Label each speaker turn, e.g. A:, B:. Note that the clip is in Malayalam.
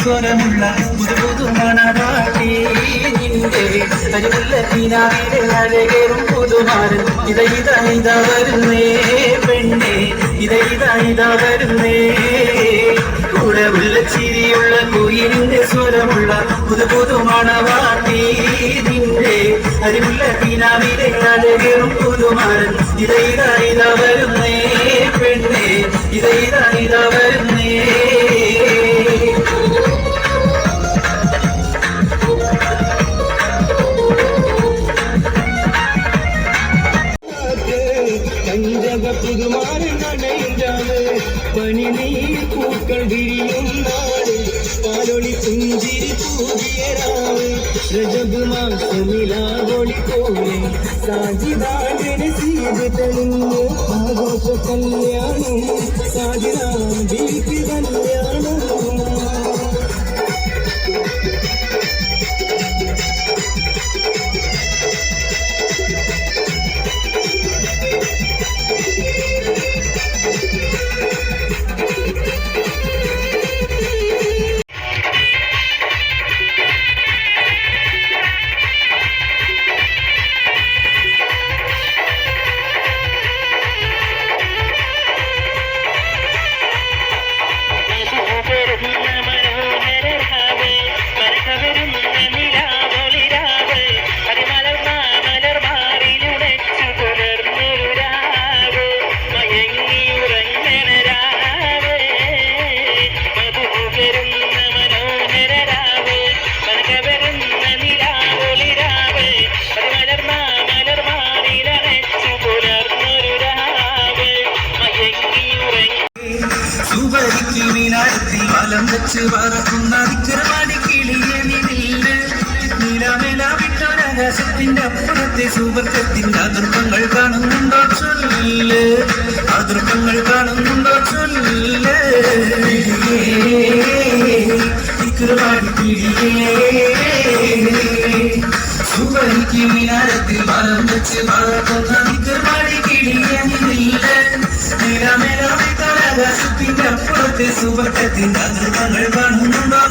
A: സ്വരമുള്ള പുതു മണവാട്ടി നിന്റെ അരിമുല്ല കിനാവിലെ അഴകേറും പുതുമാരൻ. ഇത ഇത ഇത വരുന്നേ പെണ്ണേ. ഇത ഇത വരുന്നേ. കൂടെ ഉള്ള ചിരിയുള്ള കുയിലിന്റെ സ്വരമുള്ള പുതു പുതു മണവാട്ടി നിന്റെ. അരിമുല്ല കിനാവിലെ അഴകേറും പുതുമാരൻ. ഇത ഇത ഇത വരുന്നേ പെണ്ണേ. ഇത ഇത
B: കഞ്ചക പുതുമാറി നടയിലാണ് പനിനീർ പൂക്കൾ വിരിയും നാട് പാലൊളി പുഞ്ചിരി തൂകിയ രാവ് രജബ് മാസമിലാവൊളി പോലെ സാജിദാടിന് സീത് തെളിഞ്ഞു. ആഘോഷ കല്യാണം സാജിദ ബീപി കല്യാണം
A: സുബരിക്ക് വിനാരത്തിൽ വലം വെച്ച് പറക്കുന്ന വിക്രമാടി കിളിയെ നിന്നിൽ നിലവില വിട്ടൊരാകാശത്തിന്റെ അപ്പുറത്തെ സുവർഗത്തിന്റെ അതിർപ്പങ്ങൾ കാണുന്നുണ്ടോ ചൊല്ല്? അതിർപ്പങ്ങൾ കാണുന്നുണ്ടോ ചൊല്ല്? വിക്രമാടി കിളിയേ. സുബരിക്ക് വിനാരത്തിൽ വലം വെച്ച് പറക്കുന്ന വിക്രമാടി നിലവിലാകാശത്തിന്റെ അപ്പുറത്തെ സുവർഗത്തിന്റെ അതിർപ്പങ്ങൾ കാണുന്നുണ്ടോ